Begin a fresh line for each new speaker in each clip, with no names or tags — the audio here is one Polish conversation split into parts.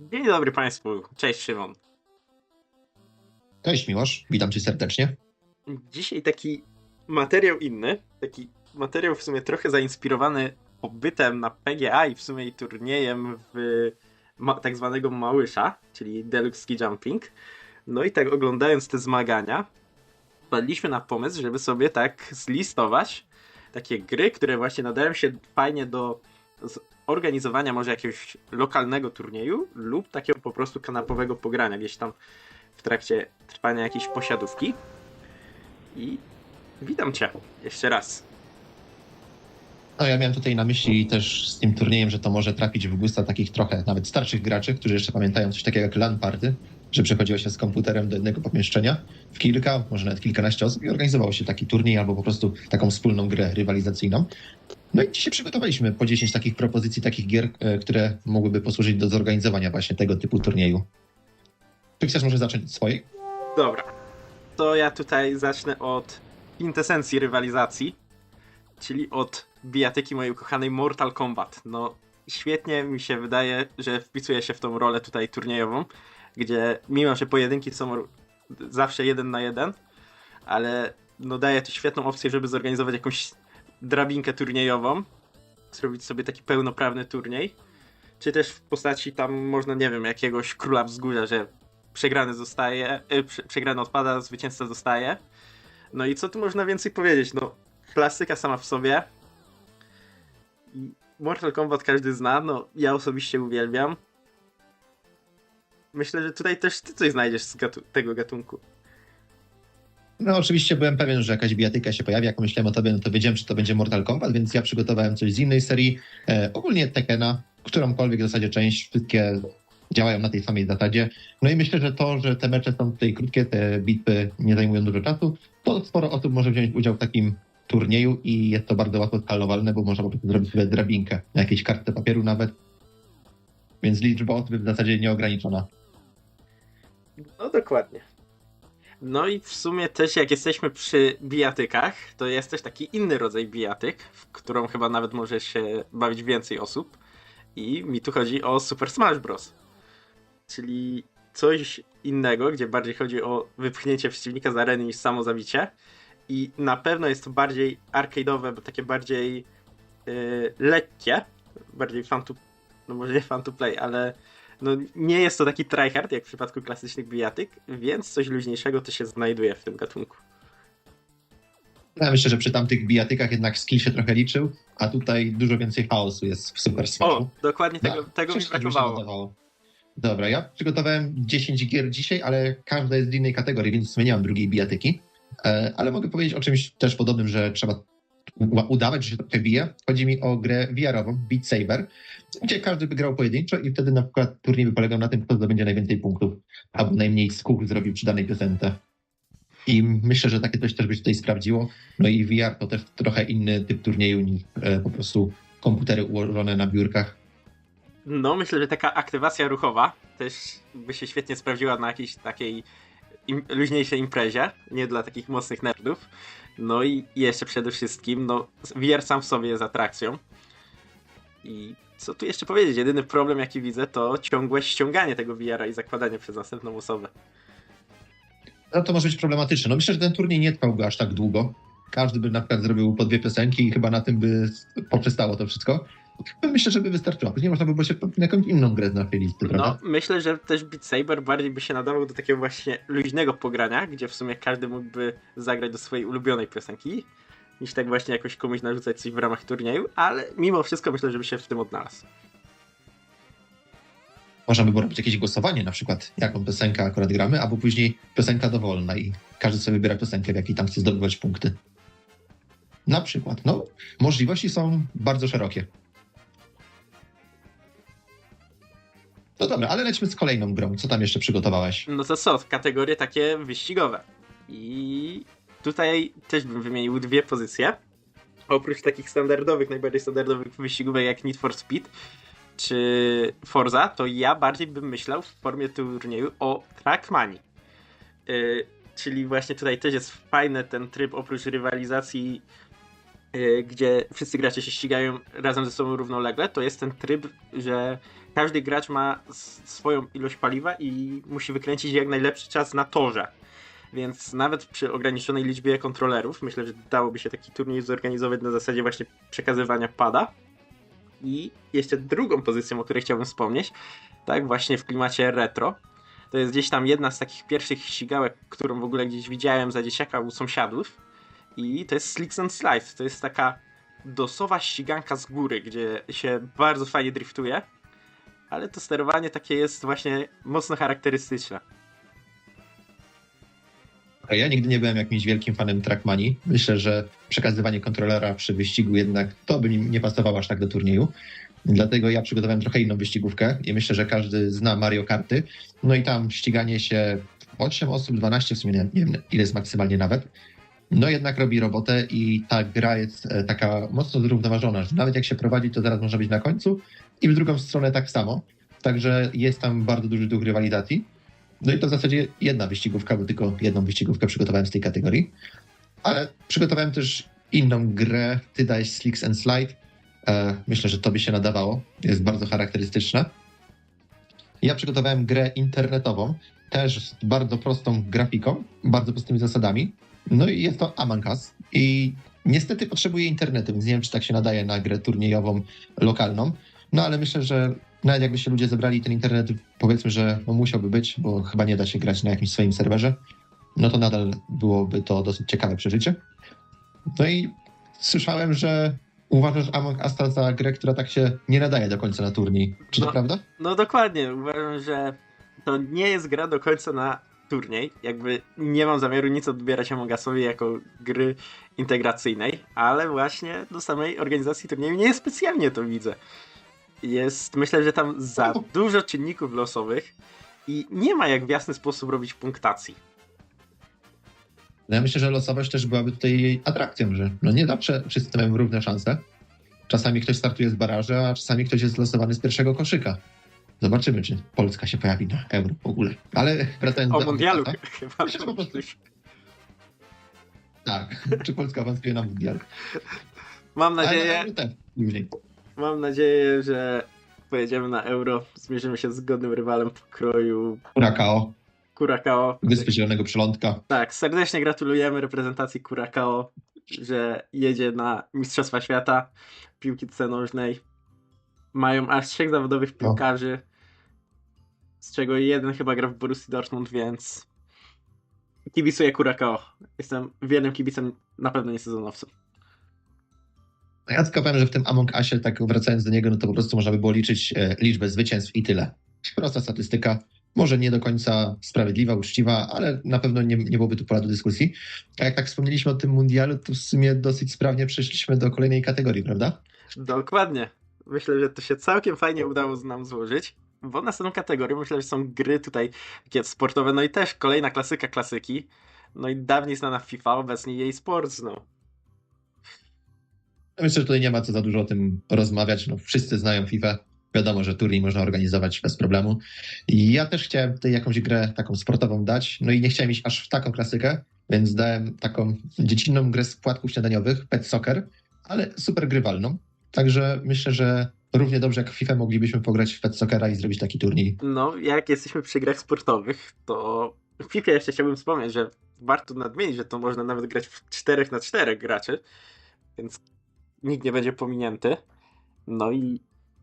Dzień dobry Państwu, cześć Szymon.
Cześć Miłosz, witam cię serdecznie.
Dzisiaj taki materiał inny, taki materiał w sumie trochę zainspirowany pobytem na PGA i w sumie i turniejem w tak zwanego Małysza, czyli Deluxe Ski Jumping. No i tak oglądając te zmagania, wpadliśmy na pomysł, żeby sobie tak zlistować takie gry, które właśnie nadają się fajnie do organizowania może jakiegoś lokalnego turnieju lub takiego po prostu kanapowego pogrania gdzieś tam w trakcie trwania jakiejś posiadówki. I witam cię jeszcze raz.
No ja miałem tutaj na myśli też z tym turniejem, że to może trafić w gusta takich trochę nawet starszych graczy, którzy jeszcze pamiętają coś takiego jak LAN party, że przechodziło się z komputerem do jednego pomieszczenia w kilka, może nawet kilkanaście osób i organizowało się taki turniej albo po prostu taką wspólną grę rywalizacyjną. No i dzisiaj przygotowaliśmy po 10 takich propozycji, takich gier, e, które mogłyby posłużyć do zorganizowania właśnie tego typu turnieju. Czy chcesz może zacząć od swojej?
Dobra. To ja tutaj zacznę od kwintesencji rywalizacji, czyli od bijatyki mojej ukochanej Mortal Kombat. No, świetnie mi się wydaje, że wpisuje się w tą rolę tutaj turniejową, gdzie mimo, że pojedynki są zawsze jeden na jeden, ale no daje to świetną opcję, żeby zorganizować jakąś drabinkę turniejową, zrobić sobie taki pełnoprawny turniej, czy też w postaci tam można, nie wiem, jakiegoś króla wzgórza, że przegrany zostaje, y, prze, przegrany odpada, zwycięzca zostaje. No i co tu można więcej powiedzieć? No, klasyka sama w sobie. Mortal Kombat każdy zna, no ja osobiście uwielbiam. Myślę, że tutaj też ty coś znajdziesz z gatu tego gatunku.
No oczywiście byłem pewien, że jakaś bijatyka się pojawi. Jak myślałem o tobie, no to wiedziałem, czy to będzie Mortal Kombat, więc ja przygotowałem coś z innej serii. E, ogólnie Tekena, którąkolwiek w zasadzie część, wszystkie działają na tej samej zasadzie. No i myślę, że to, że te mecze są tutaj krótkie, te bitwy nie zajmują dużo czasu, to sporo osób może wziąć udział w takim turnieju i jest to bardzo łatwo skalowalne, bo można po prostu zrobić sobie drabinkę na jakiejś kartce papieru nawet. Więc liczba osób jest w zasadzie nieograniczona.
No dokładnie. No i w sumie też jak jesteśmy przy bijatykach, to jest też taki inny rodzaj bijatyk, w którą chyba nawet może się bawić więcej osób. I mi tu chodzi o Super Smash Bros. Czyli coś innego, gdzie bardziej chodzi o wypchnięcie przeciwnika z areny niż samo zabicie. I na pewno jest to bardziej arcade'owe, bo takie bardziej yy, lekkie, bardziej fan to, no może nie fan to play, ale no nie jest to taki tryhard jak w przypadku klasycznych bijatyk, więc coś luźniejszego to się znajduje w tym gatunku.
Ja myślę, że przy tamtych bijatykach jednak skill się trochę liczył, a tutaj dużo więcej chaosu jest w Super Smashu.
O, dokładnie tego,
Tak,
tego mi brakowało.
Dobra, ja przygotowałem 10 gier dzisiaj, ale każda jest z innej kategorii, więc zmieniałem drugiej bijatyki. E, ale mogę powiedzieć o czymś też podobnym, że trzeba udawać, że się trochę bije. Chodzi mi o grę VR-ową, Beat Saber, gdzie każdy by grał pojedynczo i wtedy na przykład turniej by polegał na tym, kto zdobędzie najwięcej punktów, albo najmniej skór zrobił przy danej piosence. I myślę, że takie coś też by się tutaj sprawdziło. No i VR to też trochę inny typ turnieju niż e, po prostu komputery ułożone na biurkach.
No, myślę, że taka aktywacja ruchowa też by się świetnie sprawdziła na jakiejś takiej im, luźniejszej imprezie, nie dla takich mocnych nerdów. No i jeszcze przede wszystkim, no, VR sam w sobie jest atrakcją. I co tu jeszcze powiedzieć? Jedyny problem, jaki widzę, to ciągłe ściąganie tego VR-a i zakładanie przez następną osobę.
No to może być problematyczne. No myślę, że ten turniej nie trwałby aż tak długo. Każdy by na przykład zrobił po dwie piosenki i chyba na tym by poprzestało to wszystko. Myślę, że by wystarczyło. Później można by było się na jakąś inną grę z naszej listy,
No,
prawda?
myślę, że też Beat Saber bardziej by się nadawał do takiego właśnie luźnego pogrania, gdzie w sumie każdy mógłby zagrać do swojej ulubionej piosenki, niż tak właśnie jakoś komuś narzucać coś w ramach turnieju, ale mimo wszystko myślę, że by się w tym odnalazł.
Można by było robić jakieś głosowanie, na przykład jaką piosenkę akurat gramy, albo później piosenka dowolna i każdy sobie wybiera piosenkę, w jakiej tam chce zdobywać punkty. Na przykład. No, możliwości są bardzo szerokie. No dobra, ale lećmy z kolejną grą. Co tam jeszcze przygotowałeś?
No to co, kategorie takie wyścigowe. I tutaj też bym wymienił dwie pozycje. Oprócz takich standardowych, najbardziej standardowych wyścigówek jak Need for Speed czy Forza, to ja bardziej bym myślał w formie turnieju o Trackmanii. Yy, czyli właśnie tutaj też jest fajny ten tryb oprócz rywalizacji, yy, gdzie wszyscy gracze się ścigają razem ze sobą równolegle, to jest ten tryb, że każdy gracz ma swoją ilość paliwa i musi wykręcić jak najlepszy czas na torze. Więc nawet przy ograniczonej liczbie kontrolerów, myślę, że dałoby się taki turniej zorganizować na zasadzie właśnie przekazywania pada. I jeszcze drugą pozycją, o której chciałbym wspomnieć, tak właśnie w klimacie retro. To jest gdzieś tam jedna z takich pierwszych ścigałek, którą w ogóle gdzieś widziałem za dzieciaka u sąsiadów. I to jest Slicks and Slide. To jest taka dosowa ściganka z góry, gdzie się bardzo fajnie driftuje. Ale to sterowanie takie jest właśnie mocno charakterystyczne.
Ja nigdy nie byłem jakimś wielkim fanem Trackmanii. Myślę, że przekazywanie kontrolera przy wyścigu jednak to by nie pasowało aż tak do turnieju. Dlatego ja przygotowałem trochę inną wyścigówkę i myślę, że każdy zna Mario Karty. No i tam ściganie się 8 osób, 12 w sumie, nie, nie wiem ile jest maksymalnie nawet. No jednak robi robotę i ta gra jest e, taka mocno zrównoważona, że nawet jak się prowadzi, to zaraz można być na końcu i w drugą stronę tak samo. Także jest tam bardzo duży duch rywalizacji. No i to w zasadzie jedna wyścigówka, bo tylko jedną wyścigówkę przygotowałem z tej kategorii. Ale przygotowałem też inną grę, ty dałeś Slicks and Slide. E, myślę, że to by się nadawało. Jest bardzo charakterystyczna. Ja przygotowałem grę internetową, też z bardzo prostą grafiką, bardzo prostymi zasadami. No i jest to Among Us. I niestety potrzebuję internetu, więc nie wiem, czy tak się nadaje na grę turniejową lokalną. No ale myślę, że nawet jakby się ludzie zebrali ten internet, powiedzmy, że no musiałby być, bo chyba nie da się grać na jakimś swoim serwerze, no to nadal byłoby to dosyć ciekawe przeżycie. No i słyszałem, że uważasz Among Us za grę, która tak się nie nadaje do końca na turniej. Czy to
No.
prawda?
No dokładnie, uważam, że to nie jest gra do końca na turniej. Jakby nie mam zamiaru nic odbierać Among Usowi jako gry integracyjnej, ale właśnie do samej organizacji turnieju nie specjalnie to widzę. Jest, myślę, że tam za dużo czynników losowych i nie ma jak w jasny sposób robić punktacji.
No ja myślę, że losowość też byłaby tutaj atrakcją, że no nie zawsze wszyscy mają równe szanse. Czasami ktoś startuje z baraży, a czasami ktoś jest losowany z pierwszego koszyka. Zobaczymy, czy Polska się pojawi na euro w ogóle. Ale wracając
O
do
mundialu
Usa,
chyba.
Myślę, po prostu- Tak, czy Polska awansuje na mundial.
Mam
Ale
nadzieję,
na euro też później.
Mam nadzieję, że pojedziemy na euro, zmierzymy się z godnym rywalem pokroju
Kurakao,
Curacao.
Wyspy Zielonego Przylądka.
Tak, serdecznie gratulujemy reprezentacji Curacao, że jedzie na Mistrzostwa Świata piłki nożnej. Mają aż trzech zawodowych piłkarzy, z czego jeden chyba gra w Borussii Dortmund, więc kibicuję Curacao. Jestem wiernym kibicem, na pewno nie sezonowcem.
No Ja tylko powiem, że w tym Among Usie, tak wracając do niego, no to po prostu można by było liczyć e, liczbę zwycięstw i tyle. Prosta statystyka. Może nie do końca sprawiedliwa, uczciwa, ale na pewno nie, nie byłoby tu pola do dyskusji. A jak tak wspomnieliśmy o tym mundialu, to w sumie dosyć sprawnie przeszliśmy do kolejnej kategorii, prawda?
Dokładnie. Myślę, że to się całkiem fajnie udało nam złożyć. Bo następną kategorią myślę, że są gry tutaj takie sportowe, no i też kolejna klasyka klasyki. No i dawniej znana FIFA, obecnie jej Sports, no.
Myślę, że tutaj nie ma co za dużo o tym rozmawiać. No, wszyscy znają FIFA. Wiadomo, że turniej można organizować bez problemu. I ja też chciałem tutaj jakąś grę taką sportową dać. No i nie chciałem iść aż w taką klasykę, więc dałem taką dziecinną grę z płatków śniadaniowych, Pet Soccer, ale super grywalną. Także myślę, że równie dobrze jak w FIFA moglibyśmy pograć w Pet Soccera i zrobić taki turniej.
No, jak jesteśmy przy grach sportowych, to w FIFA jeszcze chciałbym wspomnieć, że warto nadmienić, że to można nawet grać w 4 na 4 graczy, więc nikt nie będzie pominięty. No i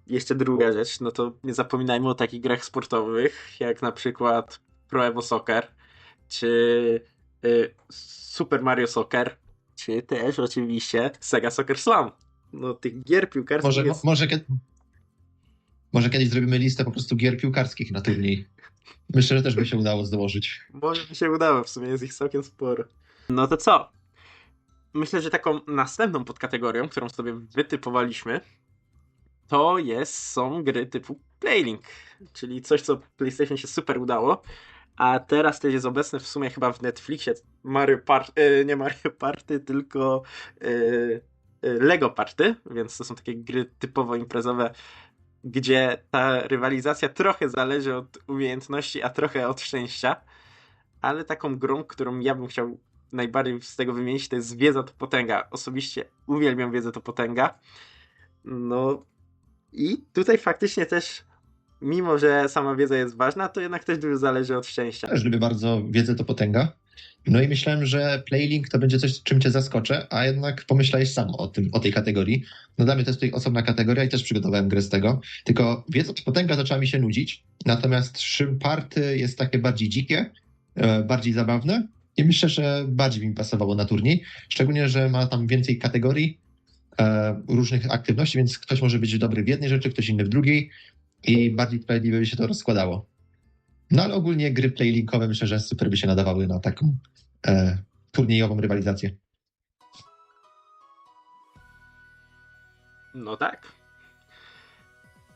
jeszcze druga rzecz, no to nie zapominajmy o takich grach sportowych, jak na przykład Pro Evo Soccer, czy y, Super Mario Soccer, czy też oczywiście Sega Soccer Slam. No tych gier piłkarskich
Może,
jest...
może, kie- może kiedyś zrobimy listę po prostu gier piłkarskich na turniej. Myślę, że też by się udało zdołożyć.
Może by się udało, w sumie jest ich całkiem sporo. No to co? Myślę, że taką następną podkategorią, którą sobie wytypowaliśmy, to jest, są gry typu Playlink, czyli coś, co PlayStation się super udało, a teraz też jest obecne w sumie chyba w Netflixie Mario Party, nie Mario Party, tylko e, e, Lego Party, więc to są takie gry typowo imprezowe, gdzie ta rywalizacja trochę zależy od umiejętności, a trochę od szczęścia. Ale taką grą, którą ja bym chciał najbardziej z tego wymienić, to jest Wiedza to Potęga. Osobiście uwielbiam Wiedzę to Potęga. No i tutaj faktycznie też mimo że sama wiedza jest ważna, to jednak też dużo zależy od szczęścia.
Też lubię bardzo wiedzę, to potęga. No i myślałem, że Playlink to będzie coś, czym cię zaskoczę, a jednak pomyślałeś sam o, tym, o tej kategorii. No dla mnie to jest tutaj osobna kategoria i też przygotowałem grę z tego. Tylko wiedza to potęga zaczęła mi się nudzić, natomiast Szymparty jest takie bardziej dzikie, e, bardziej zabawne i myślę, że bardziej mi pasowało na turniej. Szczególnie, że ma tam więcej kategorii e, różnych aktywności, więc ktoś może być dobry w jednej rzeczy, ktoś inny w drugiej i bardziej sprawiedliwie by się to rozkładało. No ale ogólnie gry playlinkowe myślę, że super by się nadawały na taką e, turniejową rywalizację.
No tak.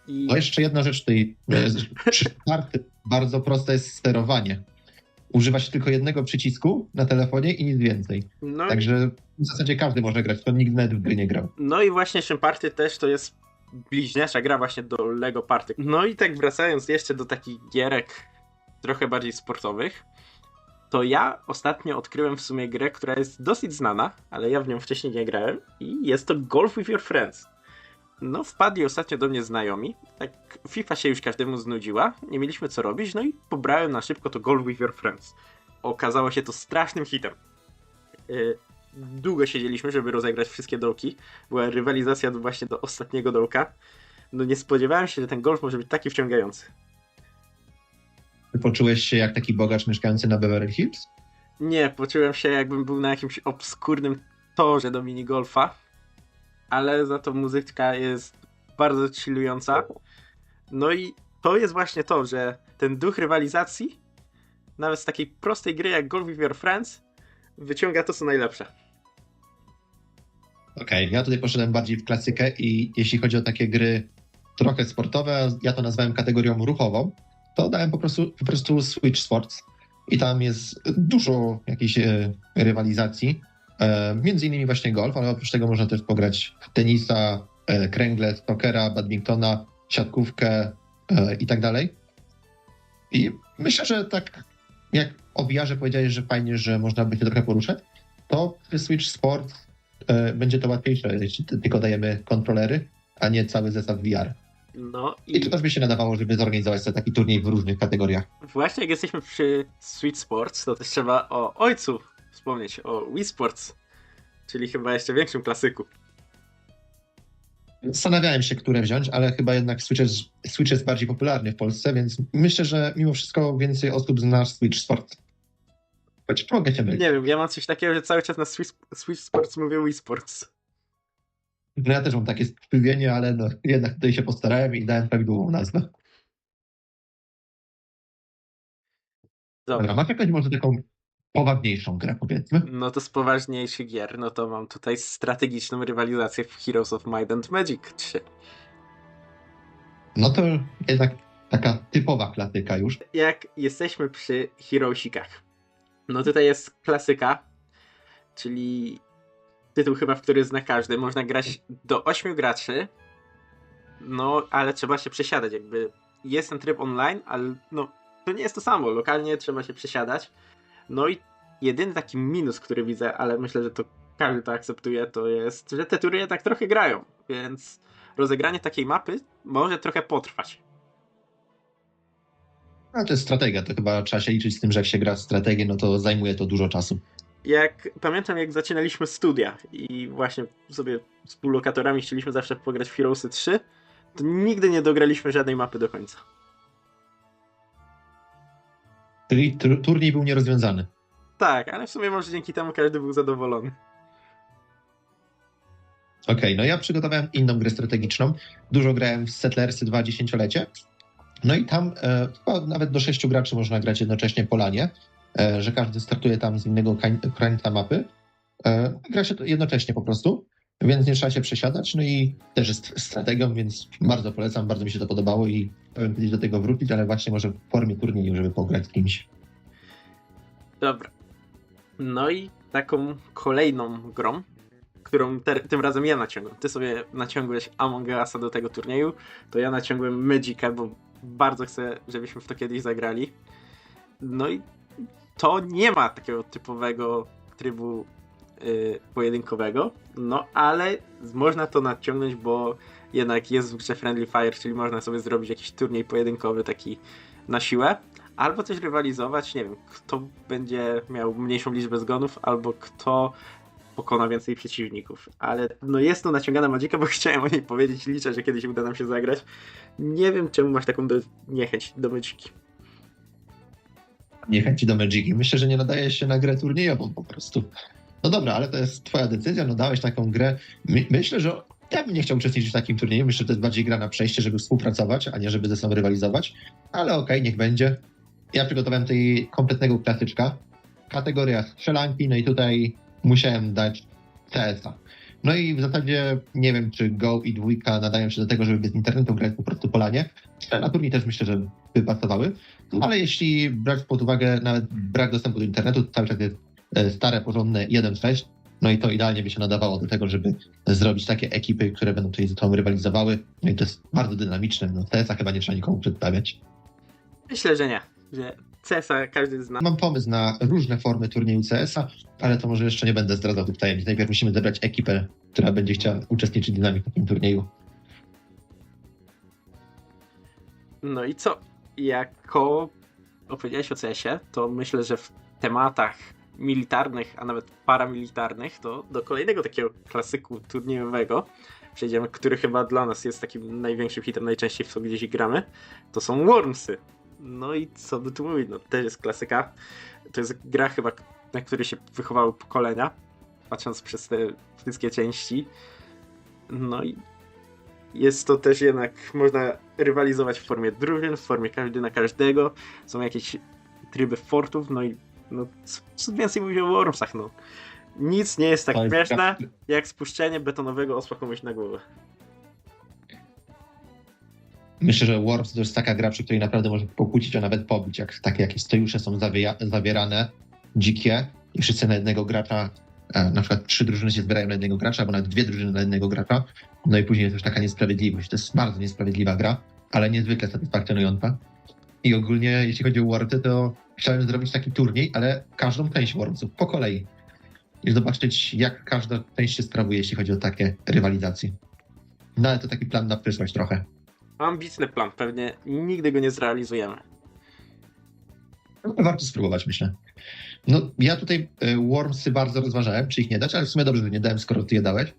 I
No jeszcze jedna rzecz tutaj. e, Przy bardzo proste jest sterowanie. Używa się tylko jednego przycisku na telefonie i nic więcej.
no,
Także w zasadzie każdy może grać, kto nigdy nawet w gry nie grał.
no i właśnie Szymparty też to jest bliźniacza gra właśnie do Lego Party. No i tak wracając jeszcze do takich gierek trochę bardziej sportowych, to ja ostatnio odkryłem w sumie grę, która jest dosyć znana, ale ja w nią wcześniej nie grałem i jest to Golf with Your Friends. No, wpadli ostatnio do mnie znajomi. Tak, FIFA się już każdemu znudziła, nie mieliśmy co robić, no i pobrałem na szybko to Golf with Your Friends. Okazało się to strasznym hitem. Yy, długo siedzieliśmy, żeby rozegrać wszystkie dołki. Była rywalizacja właśnie do ostatniego dołka. No nie spodziewałem się, że ten golf może być taki wciągający.
Poczułeś się jak taki bogacz mieszkający na Beverly Hills?
Nie, poczułem się jakbym był na jakimś obskurnym torze do minigolfa, ale za to muzyczka jest bardzo chillująca. No i to jest właśnie to, że ten duch rywalizacji, nawet z takiej prostej gry jak Golf with Your Friends, wyciąga to co najlepsze.
Okej, ja tutaj poszedłem bardziej w klasykę i jeśli chodzi o takie gry trochę sportowe, ja to nazwałem kategorią ruchową, to dałem po prostu, po prostu Switch Sports i tam jest dużo jakiejś e, rywalizacji, między innymi właśnie golf, ale oprócz tego można też pograć tenisa, e, kręgle, snokera, badmintona, siatkówkę e, i tak dalej. I myślę, że tak jak o VR-ze powiedziałeś, że fajnie, że można by się trochę poruszać, to przy Switch Sport e, będzie to łatwiejsze, jeśli ty- tylko dajemy kontrolery, a nie cały zestaw VR.
No
I
i
to też by się nadawało, żeby zorganizować sobie taki turniej w różnych kategoriach.
właśnie jak jesteśmy przy Switch Sports, to też trzeba o ojcu wspomnieć, o Wii Sports, czyli chyba jeszcze większym klasyku.
Zastanawiałem się, które wziąć, ale chyba jednak Switch jest, Switch jest bardziej popularny w Polsce, więc myślę, że mimo wszystko więcej osób zna Switch Sport. Choć mogę się mylić.
Nie wiem, ja mam coś takiego, że cały czas na Switch, Switch Sports mówię Wii Sports.
No ja też mam takie skrzywienie, ale no, jednak tutaj się postarałem i dałem prawidłową nazwę. Dobra,
Dobra,
masz jakąś może taką poważniejszą grę, powiedzmy?
no to z poważniejszych gier, no to mam tutaj strategiczną rywalizację w Heroes of Might and Magic 3.
No to jednak taka typowa klasyka już.
Jak jesteśmy przy Heroesikach, no tutaj jest klasyka, czyli tytuł chyba, w który zna każdy. Można grać do 8 graczy, no ale trzeba się przesiadać, jakby jest ten tryb online, ale no to nie jest to samo, lokalnie trzeba się przesiadać. No i jedyny taki minus, który widzę, ale myślę, że to każdy to akceptuje, to jest, że te tury jednak trochę grają, więc rozegranie takiej mapy może trochę potrwać.
No to jest strategia, to chyba trzeba się liczyć z tym, że jak się gra w strategię, no to zajmuje to dużo czasu.
jak pamiętam, jak zaczynaliśmy studia i właśnie sobie z współlokatorami chcieliśmy zawsze pograć w Heroesy 3, to nigdy nie dograliśmy żadnej mapy do końca.
Czyli tur- turniej był nierozwiązany.
Tak, ale w sumie może dzięki temu każdy był zadowolony.
Okej, no ja przygotowałem inną grę strategiczną. Dużo grałem w Settlersy 2 dziesięciolecie. No i tam e, chyba nawet do sześciu graczy można grać jednocześnie po lanie, e, że każdy startuje tam z innego krańca mapy. E, gra się to jednocześnie po prostu, więc nie trzeba się przesiadać. No i też jest strategią, więc bardzo polecam, bardzo mi się to podobało i powiem kiedyś do tego wrócić, ale właśnie może w formie turnieju, żeby pograć z kimś.
Dobra. No i taką kolejną grą, którą te, tym razem ja naciągłem. Ty sobie naciągłeś Among Usa do tego turnieju, to ja naciągłem Magica, bo bardzo chcę, żebyśmy w to kiedyś zagrali. No i to nie ma takiego typowego trybu pojedynkowego, no ale można to nadciągnąć, bo jednak jest w grze Friendly Fire, czyli można sobie zrobić jakiś turniej pojedynkowy taki na siłę, albo też rywalizować, nie wiem, kto będzie miał mniejszą liczbę zgonów, albo kto pokona więcej przeciwników. Ale no jest to naciągana magika, bo chciałem o niej powiedzieć, liczę, że kiedyś uda nam się zagrać. Nie wiem, czemu masz taką do, niechęć do magiki.
niechęci do Magiki. Myślę, że nie nadaje się na grę turniejową po prostu. No dobra, ale to jest twoja decyzja, no dałeś taką grę. My, myślę, że ja bym nie chciał uczestniczyć w takim turnieju. Myślę, że to jest bardziej gra na przejście, żeby współpracować, a nie żeby ze sobą rywalizować. Ale okej, niech będzie. Ja przygotowałem tutaj kompletnego klasyczka. Kategoria strzelanki, no i tutaj musiałem dać CS-a. No i w zasadzie nie wiem, czy Go i dwójka nadają się do tego, żeby bez internetu grać po prostu polanie. Na turniej też myślę, że by pasowały. No, ale jeśli brać pod uwagę nawet brak dostępu do internetu, to cały czas jest stare, porządne 1.6, no i to idealnie by się nadawało do tego, żeby zrobić takie ekipy, które będą tutaj ze sobą rywalizowały. No i to jest bardzo dynamiczne. No TS-a chyba nie trzeba nikomu przedstawiać.
Myślę, że nie. Że CS-a każdy zna.
Mam pomysł na różne formy turnieju CS-a, ale to może jeszcze nie będę zdradzał tych tajemnic. Najpierw musimy zebrać ekipę, która będzie chciała uczestniczyć z nami w takim turnieju.
No i co? Jako opowiedziałeś o CS-ie, to myślę, że w tematach militarnych, a nawet paramilitarnych, to do kolejnego takiego klasyku turniejowego przejdziemy, który chyba dla nas jest takim największym hitem, najczęściej w co gdzieś gramy, to są Wormsy. No i co by tu mówić, no też jest klasyka. To jest gra chyba, na której się wychowały pokolenia, patrząc przez te wszystkie części. No i jest to też jednak, można rywalizować w formie drużyn, w formie każdy na każdego. Są jakieś tryby fortów, no i no, co- więcej mówić o Wormsach, no. Nic nie jest tak śmieszne, jak spuszczenie betonowego osła komuś na głowę.
Myślę, że Worms to jest taka gra, przy której naprawdę można pokłócić, a nawet pobić. Jak takie jakieś sojusze są zawierane, dzikie i wszyscy na jednego gracza, e, na przykład trzy drużyny się zbierają na jednego gracza, albo nawet dwie drużyny na jednego gracza, no i później jest już taka niesprawiedliwość. To jest bardzo niesprawiedliwa gra, ale niezwykle satysfakcjonująca. I ogólnie, jeśli chodzi o Wormsy, to chciałem zrobić taki turniej, ale każdą część Wormsów po kolei. I zobaczyć, jak każda część się sprawuje, jeśli chodzi o takie rywalizacje. No ale to taki plan na przyszłość trochę.
Ambitny plan, pewnie nigdy go nie zrealizujemy.
No, Warto spróbować, myślę. No, ja tutaj e, Wormsy bardzo rozważałem, czy ich nie dać, ale w sumie dobrze, że nie dałem, skoro ty je dałeś.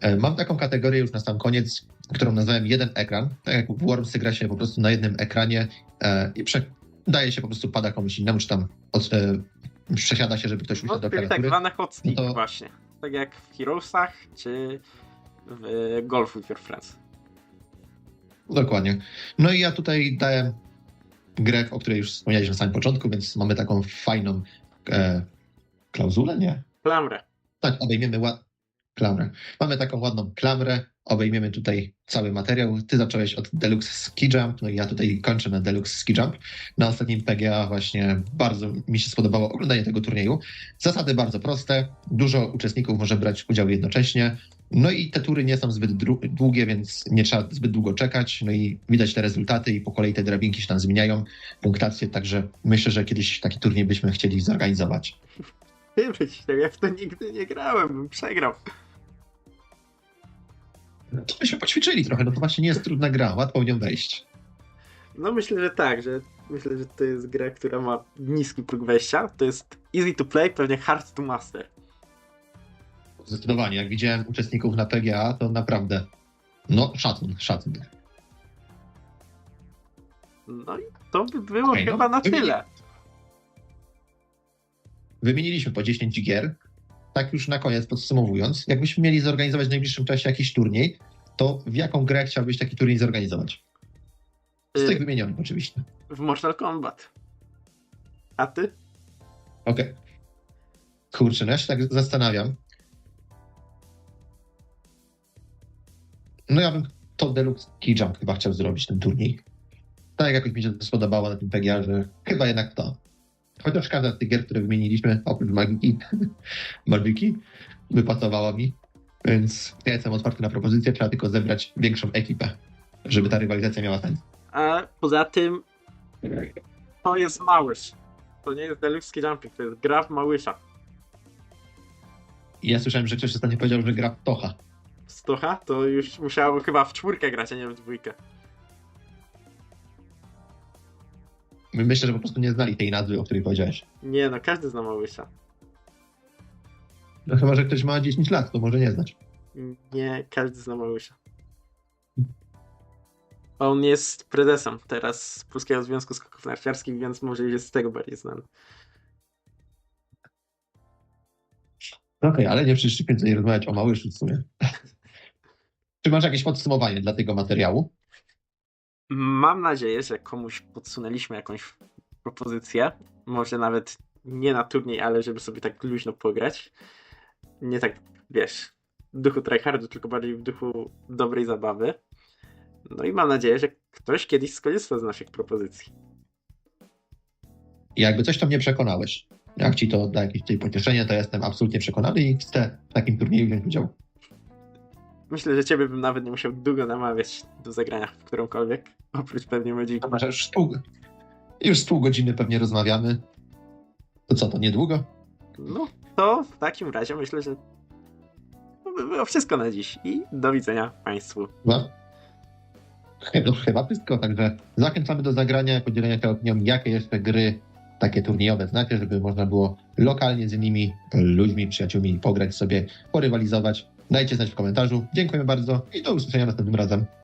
E, Mam taką kategorię już na sam koniec, którą nazwałem jeden ekran. Tak jak w Wormsy gra się po prostu na jednym ekranie e, i prze, daje się po prostu pada komuś innemu, czy tam od, e, przesiada się, żeby ktoś
No,
usiadł do
czyli tak
klawiatury.
zwane hot stick
No to-
właśnie. Tak jak w Heroesach, czy w e, Golf with Your Friends.
Dokładnie. No i ja tutaj dałem grę, o której już wspomniałeś na samym początku, więc mamy taką fajną e, klauzulę, nie?
Klamrę.
Tak, obejmiemy ład... klamrę. Mamy taką ładną klamrę, obejmiemy tutaj cały materiał. Ty zacząłeś od Deluxe Ski Jump, no i ja tutaj kończę na Deluxe Ski Jump. Na ostatnim PGA właśnie bardzo mi się spodobało oglądanie tego turnieju. Zasady bardzo proste, dużo uczestników może brać udział jednocześnie. No i te tury nie są zbyt długie, więc nie trzeba zbyt długo czekać. No i widać te rezultaty i po kolei te drabinki się tam zmieniają, punktacje, także myślę, że kiedyś taki turniej byśmy chcieli zorganizować.
Ty myślę, ja w to nigdy nie grałem, bym przegrał.
To byśmy poćwiczyli trochę, no to właśnie nie jest trudna gra, łatwo w nią wejść.
No myślę, że tak, że myślę, że to jest gra, która ma niski próg wejścia. To jest easy to play, pewnie hard to master.
Zdecydowanie, jak widziałem uczestników na PGA, to naprawdę, no szacun, szacun.
No i to by było
Okej, no,
chyba na
wymieni-
tyle.
Wymieniliśmy po 10 gier. Tak już na koniec podsumowując, jakbyśmy mieli zorganizować w najbliższym czasie jakiś turniej, to w jaką grę chciałbyś taki turniej zorganizować? Z tych
Y,
wymienionych oczywiście.
w Mortal Kombat. A ty?
Okej. Kurczę, no ja się tak zastanawiam. No ja bym to Deluxe Key Jump chyba chciał zrobić ten turniej. Tak jakoś mi się to spodobało na tym PGA, że chyba jednak to. Chociaż każda z tych gier, które wymieniliśmy, oprócz Magiki, Magiki, wypasowała mi. Więc ja jestem otwarty na propozycję, trzeba tylko zebrać większą ekipę, żeby ta rywalizacja miała sens.
A poza tym to jest Małysz. To nie jest Deluxe Jumping, to jest gra w Małysza.
Ja słyszałem, że ktoś ostatnio powiedział, że gra w Tocha.
Stocha to już musiało chyba w czwórkę grać, a nie w dwójkę.
Myślę, że po prostu nie znali tej nazwy, o której powiedziałeś.
Nie no, każdy zna Małysia.
No chyba, że ktoś ma 10 lat, to może nie znać.
Nie, każdy zna Małysia. On jest prezesem teraz Polskiego Związku Skoków Narciarskich, więc może jest z tego bardziej znany.
Okej, ale nie przyszli więcej rozmawiać o Małyszu w sumie. Czy masz jakieś podsumowanie dla tego materiału?
Mam nadzieję, że komuś podsunęliśmy jakąś propozycję. Może nawet nie na turniej, ale żeby sobie tak luźno pograć. Nie tak, wiesz, w duchu tryhardu, tylko bardziej w duchu dobrej zabawy. No i mam nadzieję, że ktoś kiedyś skorzysta z naszych propozycji.
Jakby coś to mnie przekonałeś. Jak ci to da jakieś pocieszenie, to jestem absolutnie przekonany i chcę w takim turnieju wziąć udział.
Myślę, że ciebie bym nawet nie musiał długo namawiać do zagrania w którąkolwiek, oprócz pewnie Magic.
Dobra, że już z pół, już z pół godziny pewnie rozmawiamy. To co, to niedługo?
No, to w takim razie myślę, że to by było wszystko na dziś i do widzenia Państwu.
No. Chyba, chyba wszystko, także zachęcamy do zagrania, podzielenia się opinią, jakie jeszcze gry takie turniejowe znacie, żeby można było lokalnie z innymi ludźmi, przyjaciółmi pograć sobie, porywalizować. Dajcie znać w komentarzu. Dziękujemy bardzo i do usłyszenia następnym razem.